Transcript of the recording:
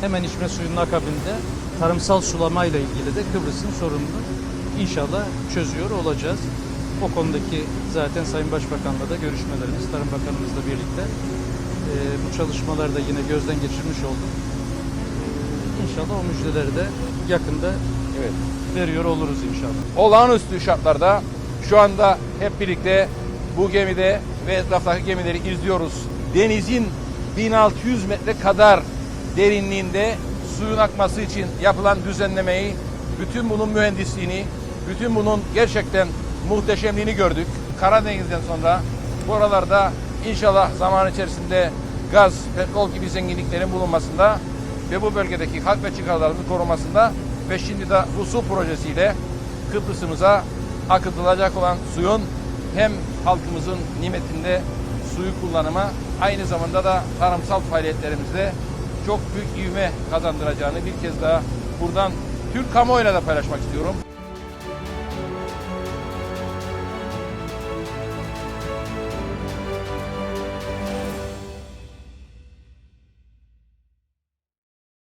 Hemen içme suyunun akabinde tarımsal sulama ile ilgili de Kıbrıs'ın sorununu inşallah çözüyor olacağız. O konudaki zaten Sayın Başbakan'la da görüşmelerimiz, Tarım Bakanımızla birlikte e, bu çalışmaları da yine gözden geçirmiş olduk. İnşallah o müjdeleri de yakında Evet. veriyor oluruz inşallah. Olağanüstü şartlarda şu anda hep birlikte bu gemide ve etraftaki gemileri izliyoruz. Denizin 1600 metre kadar derinliğinde suyun akması için yapılan düzenlemeyi, bütün bunun mühendisliğini, bütün bunun gerçekten muhteşemliğini gördük. Karadeniz'den sonra buralarda inşallah zaman içerisinde gaz, petrol gibi zenginliklerin bulunmasında ve bu bölgedeki halk ve çıkarlarımızın korumasında ve şimdi de bu su projesiyle Kıbrıs'ımıza akıtılacak olan suyun hem halkımızın nimetinde suyu kullanıma aynı zamanda da tarımsal faaliyetlerimizde çok büyük ivme kazandıracağını bir kez daha buradan Türk kamuoyuyla da paylaşmak istiyorum.